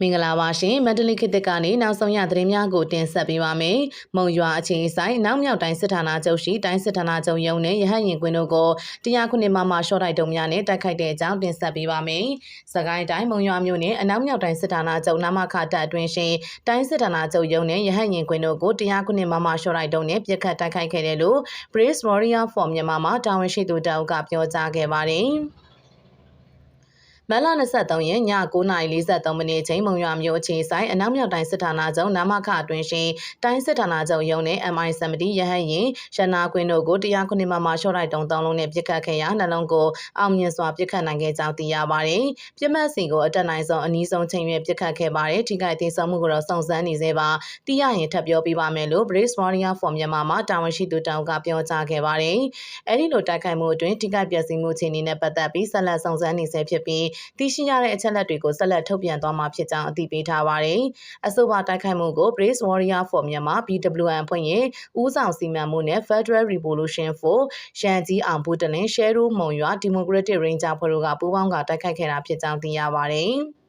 မင်္ဂလာပါရှင်မန္တလေးခေတ်သစ်ကနေနောက်ဆုံးရသတင်းများကိုတင်ဆက်ပေးပါမယ်။မုံရွာအခြေဆိုင်နောက်မြောက်တိုင်းစစ်ဌာနချုပ်ရှိတိုင်းစစ်ဌာနချုပ်ရုံးနဲ့ရဟတ်ရင်ကွင်းတို့ကိုတရားခုနှစ်မှမှရှော့တိုက်တုံများနဲ့တိုက်ခိုက်တဲ့အကြောင်းတင်ဆက်ပေးပါမယ်။စကိုင်းတိုင်းမုံရွာမြို့နယ်အနောက်မြောက်တိုင်းစစ်ဌာနချုပ်နာမခတပ်အတွင်းရှိတိုင်းစစ်ဌာနချုပ်ရုံးနဲ့ရဟတ်ရင်ကွင်းတို့ကိုတရားခုနှစ်မှမှရှော့တိုက်တုံနဲ့ပြစ်ခတ်တိုက်ခိုက်ခဲ့တယ်လို့ Brace Warrior for မြန်မာမှတာဝန်ရှိသူတအုပ်ကပြောကြားခဲ့ပါတယ်။ မလ23ရက်ည9:43မိနစ်ချိန်မုံရွာမြို့အခြေဆိုင်အနောက်မြောက်တိုင်းစစ်ဌာနချုပ်နာမခအတွင်းရှိတိုင်းစစ်ဌာနချုပ်ရုံးနဲ့ MI70 ရဟတ်ရင်ရနာကွင်းတို့ကိုတရားခုနှစ်မှမှရှော့လိုက်တုံသုံးလုံးနဲ့ပြစ်ခတ်ခဲ့ရာနှလုံးကိုအောင်မြင်စွာပြစ်ခတ်နိုင်ခဲ့ကြောင်းသိရပါတယ်။ပြစ်မှတ်စီကိုအတက်နိုင်ဆုံးအနည်းဆုံးချိန်ရွေးပြစ်ခတ်ခဲ့ပါတယ်။ထိခိုက်သေးဆုံးမှုကိုတော့စုံစမ်းနေသေးပါ။သိရရင်ထပ်ပြောပြပါမယ်လို့ Brace Warrior for မြန်မာမှာတာဝန်ရှိသူတောင်ကပြောကြားခဲ့ပါတယ်။အဲဒီလိုတိုက်ခိုက်မှုအတွင်းထိခိုက်ပျက်စီးမှုအခြေအနေနဲ့ပတ်သက်ပြီးဆက်လက်စုံစမ်းနေဆဲဖြစ်ပြီးသိရှိရတဲ့အချက်လက်တွေကိုဆက်လက်ထုတ်ပြန်သွားမှာဖြစ်ကြောင်းအသိပေးထားပါတယ်။အဆိုပါတိုက်ခိုက်မှုကို Brace Warrior for Myanmar BWN ဖွဲ့ရဲ့ဦးဆောင်စီမံမှုနဲ့ Federal Revolution for ရှန်ကြီးအောင်ဘူတလင်းရှဲရူမုံရွာ Democratic Ranger ဖွဲ့တို့ကပူးပေါင်းကတိုက်ခိုက်ခဲ့တာဖြစ်ကြောင်းသိရပါတယ်။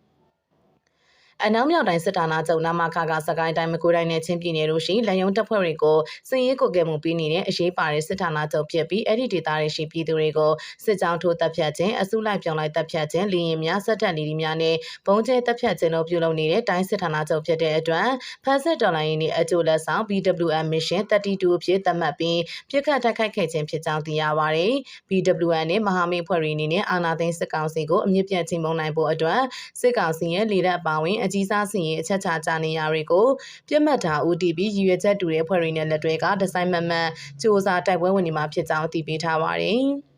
အနောက်မြောက်တိုင်းစစ်ဌာနချုပ်နာမခကစကိုင်းတိုင်းမကွေးတိုင်းနဲ့ချင်းပြည်နယ်တို့ရှိလက်ယုံတပ်ဖွဲ့တွေကိုစစ်ရေးကိုကဲမှုပြီးနေတဲ့အရေးပါတဲ့စစ်ဌာနချုပ်ဖြစ်ပြီးအဲ့ဒီဒေသတွေရှိပြည်သူတွေကိုစစ်ကြောင်းထိုးတပ်ဖြတ်ခြင်းအစုလိုက်ပြောင်းလိုက်တပ်ဖြတ်ခြင်းလီရင်များဆက်တက်လီဒီများနဲ့ဘုံကျဲတပ်ဖြတ်ခြင်းတို့ပြုလုပ်နေတဲ့တိုင်းစစ်ဌာနချုပ်ဖြစ်တဲ့အတွက်ဖက်စစ်တော်လိုင်းရေးအကျိုးလက်ဆောင် BWM Mission 32အဖြစ်သတ်မှတ်ပြီးပြစ်ခတ်တိုက်ခိုက်ခဲ့ခြင်းဖြစ်ကြောင်းသိရပါတယ်။ BWM နဲ့မဟာမိတ်ဖွဲ့တွေအနေနဲ့အာဏာသိမ်းစစ်ကောင်စီကိုအမြင့်ပြတ်ချိန်မုံနိုင်ဖို့အတွက်စစ်ကောင်စီရဲ့လေလက်အပါဝင်အကြီးစားစီရင်အချက်ချကြနေရတွေကိုပြတ်မှတ်ထား OTP ရည်ရွယ်ချက်တူတဲ့ဖွဲ့တွေနဲ့လက်တွဲကဒီဇိုင်းမမှန်စ조사တိုက်ပွဲဝင်နေမှာဖြစ်ကြောင်းအသိပေးထားပါတယ်။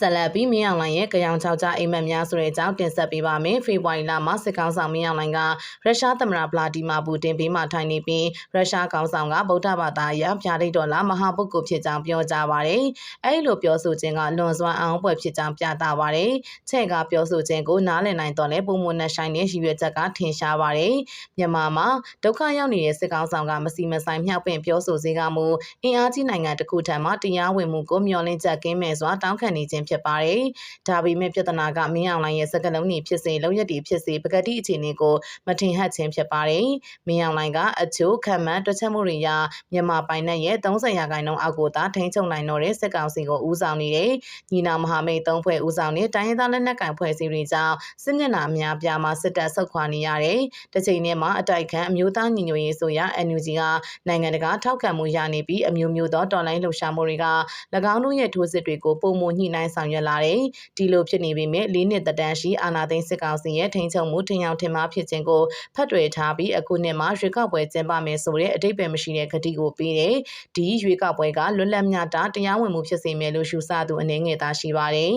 ဆက်လက်ပြီးမင်းအောင်လှိုင်ရဲ့ကြောင်ချောက်ကြအိမ်မက်များဆိုတဲ့အကြောင်းတင်ဆက်ပေးပါမယ်။ဖေဖော်ဝါရီလမှာစစ်ကောင်ဆောင်မင်းအောင်လှိုင်ကရုရှားသမ္မတဗလာဒီမာပူတင်ဘေးမှထိုင်နေပြီးရုရှားကောင်ဆောင်ကဗုဒ္ဓဘာသာအရပြားဒိတ်ဒေါ်လာမဟာပုဂ္ဂိုလ်ဖြစ်ကြောင်းပြောကြားပါတယ်။အဲဒီလိုပြောဆိုခြင်းကလွန်စွာအောင်ပွဲဖြစ်ကြောင်းပြသပါတယ်။ချဲ့ကပြောဆိုခြင်းကိုနားလည်နိုင်တော့လဲပုံမနဲ့ဆိုင်တဲ့ရည်ရွယ်ချက်ကထင်ရှားပါတယ်။မြန်မာမှာဒုက္ခရောက်နေတဲ့စစ်ကောင်ဆောင်ကမစီမဆိုင်မြောက်ပင့်ပြောဆိုစေကမူအင်အားကြီးနိုင်ငံတစ်ခုထံမှတရားဝင်မှုကိုမျှော်လင့်ချက်ကင်းမဲ့စွာတောင်းခံနေခြင်းဖြစ်ပါတယ်။ဒါပေမဲ့ပြဿနာကမင်းအောင်လှိုင်ရဲ့စကလုံးတွေဖြစ်စေလုံရက်တွေဖြစ်စေပကတိအခြေအနေကိုမထင်ဟပ်ခြင်းဖြစ်ပါတယ်။မင်းအောင်လှိုင်ကအချို့ခံမှန်းတွက်ချက်မှုတွေရမြန်မာပိုင်နက်ရဲ့30ရာခိုင်နှုန်းအောက်ကိုသာထိန်းချုပ်နိုင်တော့တဲ့စစ်ကောင်စီကိုဦးဆောင်နေတဲ့ညီနာမဟာမိတ်သုံးဖွဲ့ဦးဆောင်တဲ့တိုင်းရင်းသားလက်နက်ကိုင်ဖွဲ့စည်းတွေကြောင့်စစ်မျက်နှာအများပြားမှာစစ်တပ်ဆုတ်ခွာနေရတယ်။တစ်ချိန်တည်းမှာအတိုက်ခံအမျိုးသားညီညွတ်ရေးဆိုရ NUG ကနိုင်ငံတကာထောက်ခံမှုရနေပြီးအမျိုးမျိုးသောတော်လိုင်းလှုပ်ရှားမှုတွေက၎င်းတို့ရဲ့ထိုးစစ်တွေကိုပုံမညှိနှိုင်းဆောင်ရွက်လာတယ်။ဒီလိုဖြစ်နေပေမဲ့၄နှစ်သက်တမ်းရှိအာဏာသိမ်းစစ်ကောင်စီရဲ့ထိန်းချုပ်မှုထင်ရောက်ထင်မှားဖြစ်ခြင်းကိုဖတ်တွေ့ထားပြီးအခုနှစ်မှာရွေးကောက်ပွဲကျင်းပမယ်ဆိုတဲ့အတိတ်ပဲမရှိတဲ့ကတိကိုပေးတယ်။ဒီရွေးကောက်ပွဲကလွတ်လပ်မျှတတရားဝင်မှုဖြစ်စေမယ်လို့ရှုဆသူအနေငယ်သားရှိပါတယ်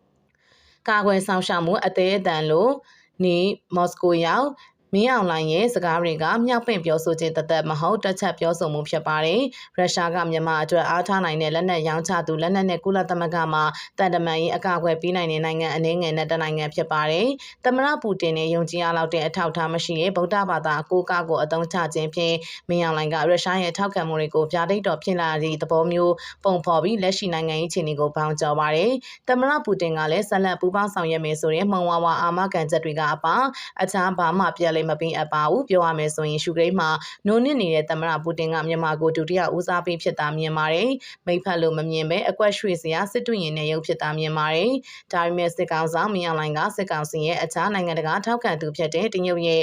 ။ကာကွယ်ဆောင်ရှောက်မှုအသေးအတန်လို့နေမော်စကိုရောက် မင်းအောင်လှိုင်ရဲ့စကားတွေကမြောက်ပင့်ပြောဆိုခြင်းတသက်မဟုတ်တက်ချက်ပြောဆိုမှုဖြစ်ပါတယ်။ရုရှားကမြန်မာအတွက်အားထားနိုင်တဲ့လက်နက်ရောင်းချသူလက်နက်နဲ့ကုလသမဂ္ဂမှာတန်တမန်ရေးအကာအကွယ်ပေးနိုင်တဲ့နိုင်ငံအနေငယ်နဲ့တနိုင်ငံဖြစ်ပါတယ်။သမရပူတင်နဲ့ယုံကြည်အားလောက်တဲ့အထောက်အထားမရှိတဲ့ဗုဒ္ဓဘာသာကိုးကားကိုအသုံးချခြင်းဖြင့်မင်းအောင်လှိုင်ကရုရှားရဲ့ထောက်ခံမှုတွေကိုပြာဒိတ်တော်ဖြစ်လာသည့်သဘောမျိုးပုံဖော်ပြီးလက်ရှိနိုင်ငံရေးအခြေအနေကိုပေါင်းကျော်ပါတယ်။သမရပူတင်ကလည်းဆက်လက်ပူးပေါင်းဆောင်ရွက်မယ်ဆိုရင်မှုံဝါဝါအာမခံချက်တွေကအပါအခြားဘာမှပြလဲမပေးအပ်ပါဘူးပြောရမယ်ဆိုရင်ရှုဂရိတ်မှာနိုးနစ်နေတဲ့သမ္မတပူတင်ကမြန်မာကိုဒုတိယဦးစားပေးဖြစ်တာမြင်ပါတယ်မိဖက်လို့မမြင်ပဲအကွက်ရွှေ့စရာစစ်တူရင်နဲ့ရုပ်ဖြစ်တာမြင်ပါတယ်ဒါပေမဲ့စစ်ကောင်ဆောင်မြန်လိုင်းကစစ်ကောင်စီရဲ့အခြားနိုင်ငံတကာထောက်ခံသူဖြစ်တဲ့တရုတ်ရဲ့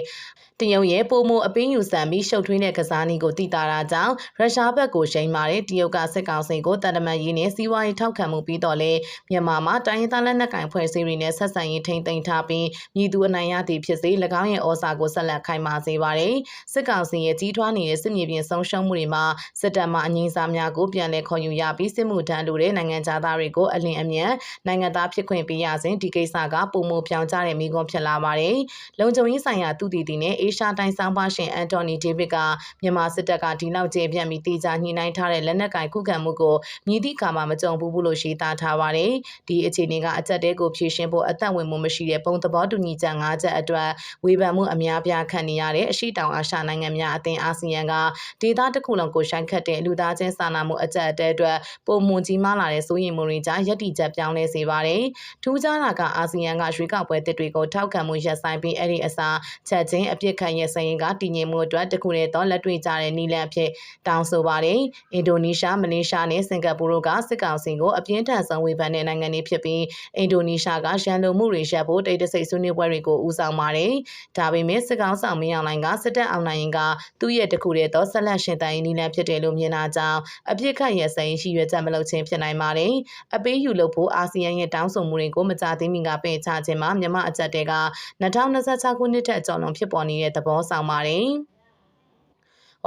တရုတ်ရဲ့ပုံမအပင်းယူဆန်ပြီးရှုပ်ထွေးတဲ့ကစားနည်းကိုတည်တာတာကြောင့်ရုရှားဘက်ကိုရှိန်မာတဲ့တရုတ်ကစစ်ကောင်စီကိုတန်တမန်ရေးနဲ့စီးပွားရေးထောက်ခံမှုပြီးတော့လေမြန်မာမှာတိုင်းရင်းသားလက်နက်ကိုင်ဖွဲ့စည်းတွေနဲ့ဆက်ဆံရေးထိန်းသိမ်းထားပြီးမြည်သူအနိုင်ရသည်ဖြစ်စေ၎င်းရဲ့ဩဇာကိုဆက်လက်ခိုင်မာစေပါတယ်စစ်ကောင်စီရဲ့ကြီးထွားနေတဲ့စစ်မြေပြင်ဆုံးရှုံးမှုတွေမှာစစ်တပ်မှအငြိမ်းစားများကိုပြန်လည်ခေါ်ယူရပြီးစစ်မှုထမ်းလိုတဲ့နိုင်ငံသားတွေကိုအလင်းအမြန်နိုင်ငံသားဖြစ်ခွင့်ပေးရစဉ်ဒီကိစ္စကပုံမပြောင်းကြတဲ့မိကွန်ဖြစ်လာပါတယ်လုံခြုံရေးဆိုင်ရာသူတည်တည်နဲ့အေရှားတိုင်းဆောင်ပါရှင်အန်တိုနီဒေးဗစ်ကမြန်မာစစ်တပ်ကဒီလောက်ကျေပြန့်ပြီးတေချာညှိနှိုင်းထားတဲ့လက်နက်ကင်ခုခံမှုကိုမြည်သည့်ကာမှမကြုံဘူးဘူးလို့ရှင်းသားထားပါတယ်ဒီအခြေအနေကအကြက်တဲကိုဖြည့်ရှင်းဖို့အသက်ဝင်မှုမရှိတဲ့ပုံသဘောတူညီချက်၅ချက်အတွက်ဝေဖန်မှုအများများပြားခံနေရတဲ့အရှိတောင်အာရှနိုင်ငံများအသင်းအာဆီယံကဒေသတစ်ခုလုံးကိုရှိုင်းခတ်တဲ့လူသားချင်းစာနာမှုအကြက်အတဲအတွက်ပုံမွန်ကြီးမားလာတဲ့စိုးရိမ်မှုတွေကြားယက်တီချက်ပြောင်းလဲစေပါတယ်။ထူးခြားတာကအာဆီယံကရွေးကောက်ပွဲတစ်တွေကိုထောက်ခံမှုရပ်ဆိုင်ပြီးအဲ့ဒီအစားချက်ချင်းအပြစ်ခံရစရင်ကတည်ငြိမ်မှုအတွက်တခုတည်းသောလက်တွေ့ကြတဲ့နည်းလမ်းအဖြစ်တောင်းဆိုပါတယ်။အင်ဒိုနီးရှားမလေးရှားနဲ့စင်ကာပူတို့ကစစ်ကောင်စီကိုအပြင်းထန်ဆုံးဝေဖန်တဲ့နိုင်ငံတွေဖြစ်ပြီးအင်ဒိုနီးရှားကရန်လိုမှုတွေရပ်ဖို့တိတ်တဆိတ်ဆွေးနွေးပွဲတွေကိုဦးဆောင်ပါတယ်။ဒါပေမဲ့စစ်ကောင်ဆောင်မင်းအောင်လှိုင်ကစစ်တပ်အောင်နိုင်ရင်ကသူ့ရဲ့တခုတည်းသောဆက်လက်ရှင်တန်ရေးနည်းလမ်းဖြစ်တယ်လို့မြင်တာကြောင့်အပြစ်ခတ်ရဆိုင်ရှိရွက်ချက်မလုပ်ခြင်းဖြစ်နိုင်ပါတယ်။အပေးယူလုပ်ဖို့အာဆီယံရဲ့တောင်းဆိုမှုတွေကိုမကြသေးမီကပယ်ချခြင်းမှာမြန်မာအကြက်တွေက2026ခုနှစ်ထက်ကျော်လွန်ဖြစ်ပေါ်နေတဲ့သဘောဆောင်ပါတယ်။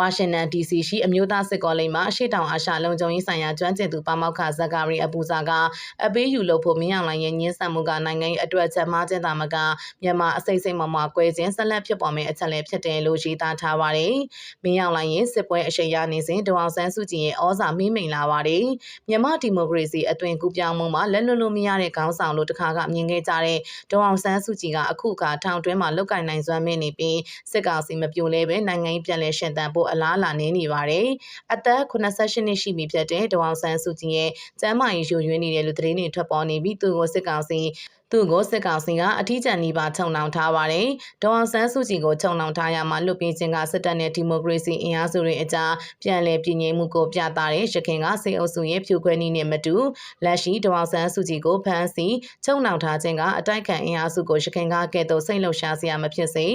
ဝါရှင်တန် DC ရှိအမျိုးသားစစ်ကောလိပ်မှာအရှိတောင်အာရှလုံခြုံရေးဆိုင်ရာကျွမ်းကျင်သူပါမောက္ခဇက်ကာရီအပူဇာကအပေးယူလို့ဖို့မင်းအောင်လှိုင်ရဲ့ညှင်းဆန်မှုကနိုင်ငံရေးအတွက်ချက်မှားခြင်းတာမကမြန်မာအစိမ့်စိမ့်မမကွဲခြင်းဆက်လက်ဖြစ်ပေါ်မယ့်အချက်လည်းဖြစ်တယ်လို့ရေးသားထားပါတယ်။မင်းအောင်လှိုင်ရဲ့စစ်ပွဲအရှိန်ရနေစဉ်ဒေါအောင်ဆန်းစုကြည်ရဲ့ဩဇာမိမိန်လာပါတယ်။မြန်မာဒီမိုကရေစီအသွင်ကူးပြောင်းမှုမှာလက်လွတ်လို့မရတဲ့ခေါင်းဆောင်လို့တခါကမြင်ခဲ့ကြတဲ့ဒေါအောင်ဆန်းစုကြည်ကအခုအခါထောင်တွင်းမှာလုတ်ကင်နိုင်စွမ်းမင်းနေပြီးစစ်ကောင်စီမပြိုလဲပဲနိုင်ငံရေးပြန်လည်ရှင်သန်ဖို့အလားအလာနေနေပါတယ်။အသက်88နှစ်ရှိပြီဖြစ်တဲ့ဒေါအောင်ဆန်းစုကြည်ရဲ့ကျမ်းမာရေးယိုယွင်းနေတယ်လို့သတင်းတွေထွက်ပေါ်နေပြီးသူကိုစစ်ကောင်စီသူ့ကိုစစ်ကောင်စီကအထီးကျန်နေပါခြုံနှောင်ထားပါတယ်။ဒေါအောင်ဆန်းစုကြည်ကိုခြုံနှောင်ထားရမှာလွတ်ပြီးခြင်းကစစ်တပ်နဲ့ဒီမိုကရေစီအင်အားစုတွေအကြားပြန်လည်ပြည်ငြိမ်မှုကိုပြသတဲ့ရခိုင်ကစေအုပ်စုရဲ့ဖြိုခွဲနည်းနဲ့မတူလက်ရှိဒေါအောင်ဆန်းစုကြည်ကိုဖမ်းဆီးခြုံနှောင်ထားခြင်းကအတိုက်ခံအင်အားစုကိုရခိုင်ကကဲ့သို့စိတ်လှုပ်ရှားစရာမဖြစ်စေ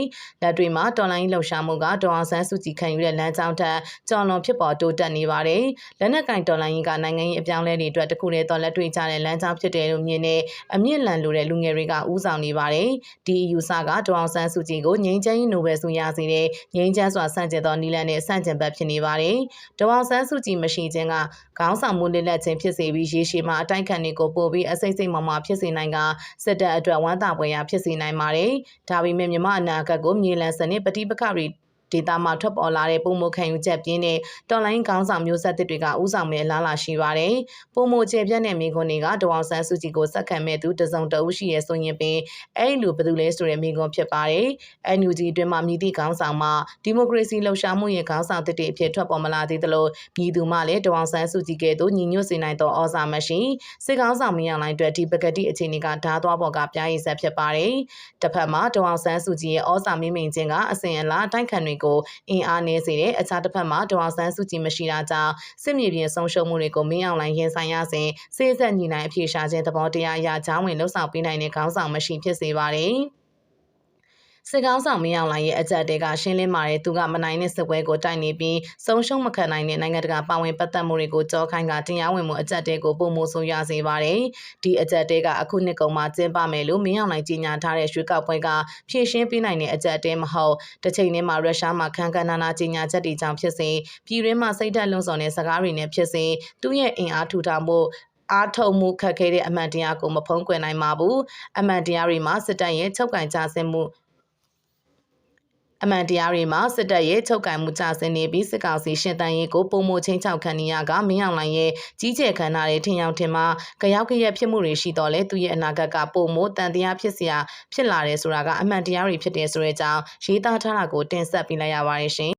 လက်တွေမှာတော်လိုင်းလှုပ်ရှားမှုကဒေါအောင်ဆန်းစုကြည်ခံယူတဲ့လမ်းကြောင်းထက်ကြော်လွန်ဖြစ်ပေါ်တိုးတက်နေပါတယ်။လက်နက်ကင်တော်လိုင်းကနိုင်ငံရေးအပြောင်းလဲတွေအတွက်တခုတည်းသောလက်တွေ့ကြတဲ့လမ်းကြောင်းဖြစ်တယ်လို့မြင်နေအမြင့်လန်လိုတဲ့လူငယ်တွေကဦးဆောင်နေပါတယ်။ဒီယူဆကဒေါအောင်ဆန်းစုကြည်ကိုငြိမ်းချမ်းရေးနိုဘယ်ဆုရစေတဲ့ငြိမ်းချမ်းစွာဆန့်ကျင်သောနီလန်နဲ့ဆန့်ကျင်ဘက်ဖြစ်နေပါတယ်။ဒေါအောင်ဆန်းစုကြည်မရှိခြင်းကခေါင်းဆောင်မှုလက်လက်ချင်းဖြစ်စေပြီးရေရှည်မှာအတိုက်ခံတွေကိုပို့ပြီးအစိမ့်စိမ့်မမဖြစ်စေနိုင်ကစစ်တပ်အတွက်ဝမ်းသာပွဲရဖြစ်စေနိုင်ပါတယ်။ဒါပေမဲ့မြမအနာဂတ်ကိုမြေလန်စနစ်ပဋိပက္ခတွေ ဒေတာမှာထွက်ပေါ်လာတဲ့ပုံမခံယူချက်ပြင်းတဲ့တော်လိုင်းခေါင်းဆောင်မျိုးဆက်တွေကဥဆောင်မဲ့လားလာရှိပါတယ်။ပုံမကျပြတ်တဲ့မိခွန်းတွေကဒေါအောင်ဆန်းစုကြည်ကိုစက္ကန့်မဲ့သူတစုံတဦးရှိရဲဆိုရင်ပင်အဲ့လိုဘယ်သူလဲဆိုတဲ့မိခွန်းဖြစ်ပါတယ်။ NUG အတွင်းမှာမြည်သည့်ခေါင်းဆောင်မှာဒီမိုကရေစီလှုပ်ရှားမှုရဲ့ခေါင်းဆောင်တစ်တည်အဖြစ်ထွက်ပေါ်မလာသေးသလိုမြည်သူမှလည်းဒေါအောင်ဆန်းစုကြည်ကဲ့သို့ညီညွတ်စေနိုင်သောဩဇာမရှိစစ်ခေါင်းဆောင်မင်းအောင်လှိုင်အတွက်ဒီပကတိအခြေအနေကဓာတ်သွားပေါ်ကပြားရည်ဆက်ဖြစ်ပါတယ်။တစ်ဖက်မှာဒေါအောင်ဆန်းစုကြည်ရဲ့ဩဇာမိမိန်ခြင်းကအစဉ်အလာတိုက်ခံတွေကိုအင်အားနည်းစေတဲ့အခြားတစ်ဖက်မှာဒေါအောင်ဆန်းစုကြည်မရှိတာကြောင့်စစ်မြေပြင်ဆုံးရှုံးမှုတွေကိုမင်းအောင်လှိုင်ရင်ဆိုင်ရစဉ်စေဆက်ညီနိုင်အပြေရှားခြင်းသဘောတရားအရချောင်းဝင်လှုပ်ဆောင်ပေးနိုင်တဲ့ခေါင်းဆောင်မရှိဖြစ်စေပါတယ်။ စစ်ကောင်းဆောင်မင်းအောင်လှိုင်ရဲ့အကြက်တဲကရှင်းလင်းမာတဲ့သူကမနိုင်တဲ့စစ်ပွဲကိုတိုက်နေပြီးဆုံးရှုံးမခံနိုင်တဲ့နိုင်ငံတကာပါဝင်ပတ်သက်မှုတွေကိုကြောခိုင်းကတရားဝင်မှုအကြက်တဲကိုပုံမှုဆိုရစေပါတယ်။ဒီအကြက်တဲကအခုနှစ်ကုန်မှာကျင်းပမယ်လို့မင်းအောင်လှိုင်ကြေညာထားတဲ့ရွှေကောက်ပွဲကဖြည့်ရှင်းပေးနိုင်တဲ့အကြက်တဲမဟုတ်တစ်ချိန်တည်းမှာရုရှားမှာခံကန်နာနာကြေညာချက်တွေကြောင့်ဖြစ်စေပြည်တွင်းမှာစိတ်ဓာတ်လွန်ဆောင်တဲ့စကားတွေနဲ့ဖြစ်စေသူ့ရဲ့အင်အားထူထောင်မှုအားထုတ်မှုခက်ခဲတဲ့အမှန်တရားကိုမဖုံးကွယ်နိုင်ပါဘူးအမှန်တရားတွေမှာစစ်တပ်ရဲ့ချုပ်ကင်ကြဆင်းမှု အမှန်တရားတွေမှာစစ်တပ်ရဲ့ချုပ်ကင်မှုကြဆင်းနေပြီးစစ်ကောင်စီရှင်တန်ရေးကိုပုံမချင်းချောက်ခံနေရကမင်းအောင်လှိုင်ရဲ့ကြီးကျယ်ခံထားတဲ့ထင်ရောက်ထင်မှာကြောက်ကြရက်ဖြစ်မှုတွေရှိတော့လဲသူရဲ့အနာဂတ်ကပုံမတန်တရားဖြစ်စရာဖြစ်လာတယ်ဆိုတာကအမှန်တရားတွေဖြစ်တယ်ဆိုတဲ့အကြောင်းရေးသားထားတာကိုတင်ဆက်ပေးလိုက်ရပါတယ်ရှင်